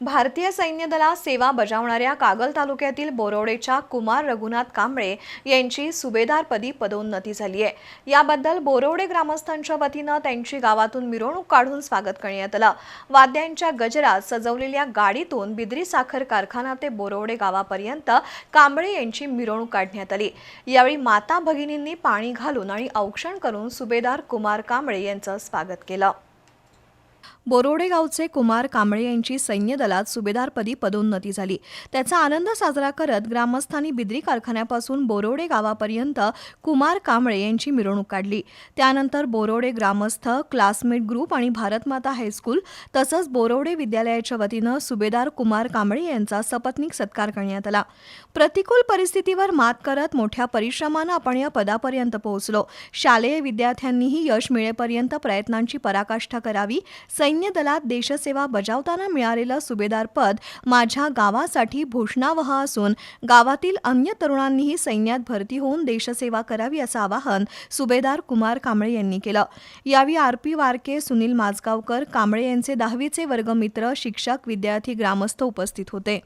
भारतीय सैन्य दलात सेवा बजावणाऱ्या कागल तालुक्यातील बोरोडेच्या कुमार रघुनाथ कांबळे यांची सुभेदारपदी पदोन्नती झाली आहे. याबद्दल बोरोडे ग्रामस्थांच्या वतीनं त्यांची गावातून मिरवणूक काढून स्वागत करण्यात आलं. वाद्यांच्या गजरात सजवलेल्या गाडीतून बिद्री साखर कारखाना ते बोरोडे गावापर्यंत कांबळे यांची मिरवणूक काढण्यात आली. यावेळी माता भगिनींनी पाणी घालून आणि औक्षण करून सुभेदार कुमार कांबळे यांचं स्वागत केलं. बोरोडे गावचे कुमार कांबळे यांची सैन्य दलात सुभेदारपदी पदोन्नती झाली. त्याचा आनंद साजरा करत ग्रामस्थांनी बिद्री कारखान्यापासून बोरोडे गावापर्यंत कुमार कांबळे यांची मिरवणूक काढली. त्यानंतर बोरोडे ग्रामस्थ क्लासमेट ग्रुप आणि भारतमाता हायस्कूल तसंच बोरोडे विद्यालयाच्या वतीनं सुभेदार कुमार कांबळे यांचा सपत्नीक सत्कार करण्यात आला. प्रतिकूल परिस्थितीवर मात करत मोठ्या परिश्रमानं आपण या पदापर्यंत पोहोचलो. शालेय विद्यार्थ्यांनीही यश मिळेपर्यंत प्रयत्नांची पराकाष्ठा करावी सैन्य सैन्य दलात देशसेवा बजावताना मिळालेलं सुभेदार पद माझ्या गावासाठी भूषणावह असून गावातील अन्य तरुणांनीही सैन्यात भरती होऊन देशसेवा करावी असं आवाहन सुभेदार कुमार कांबळे यांनी केलं. यावेळी आर पी वारके सुनील माजगावकर कांबळे यांचे दहावीचे वर्गमित्र शिक्षक विद्यार्थी ग्रामस्थ उपस्थित होते.